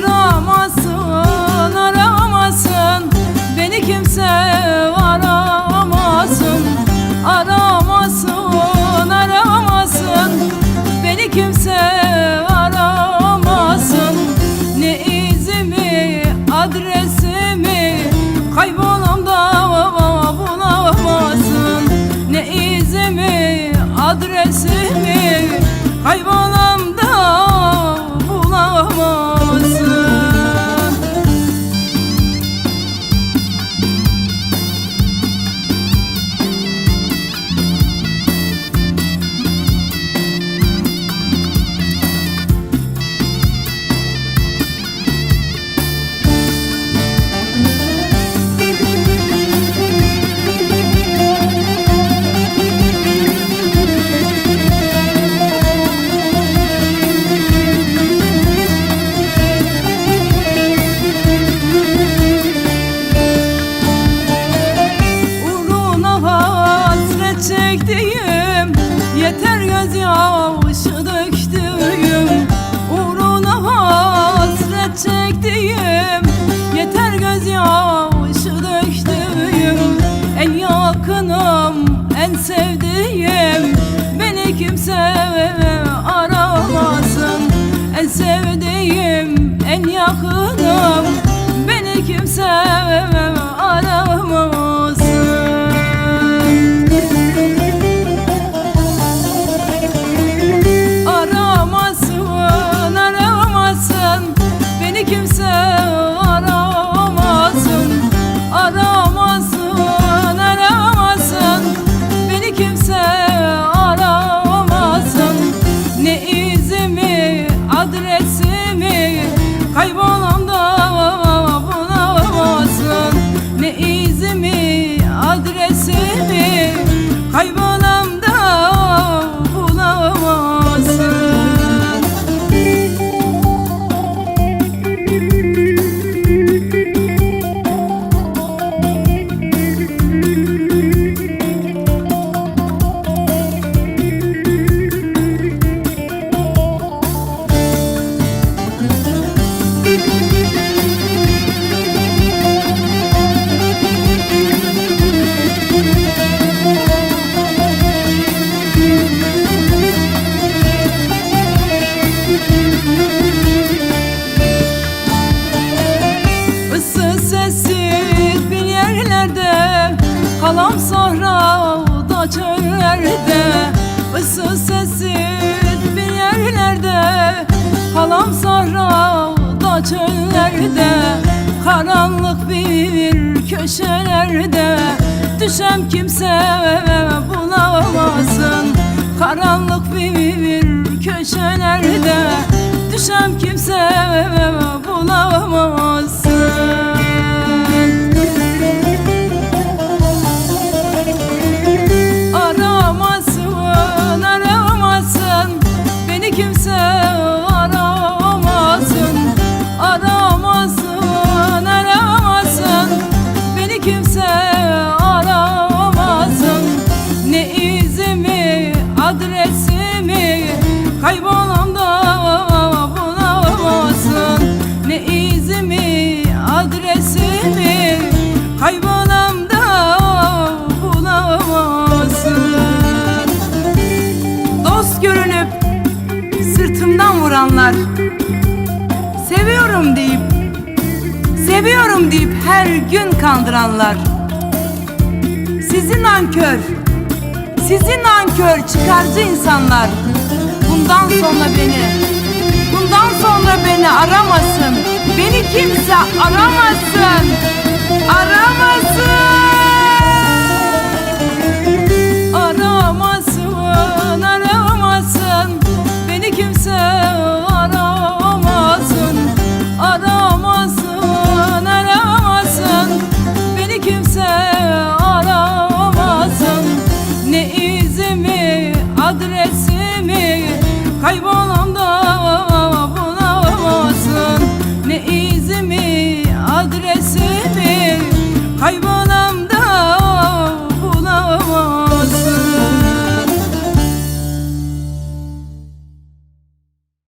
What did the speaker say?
のも yeter göz yağışı döktüğüm Uğruna hasret çektiğim Yeter göz yağışı döktüğüm En yakınım, en sevdiğim. Beni kimse aramasın. En sevdiğim, en yakınım. Beni kimse köşelerde Karanlık bir köşelerde Düşem kimse bulamasın Karanlık bir köşelerde Düşem kimse bulamaz vuranlar Seviyorum deyip Seviyorum deyip her gün kandıranlar. Sizin ankör Sizin ankör çıkarcı insanlar. Bundan sonra beni Bundan sonra beni aramasın. Beni kimse aramasın. Aramasın.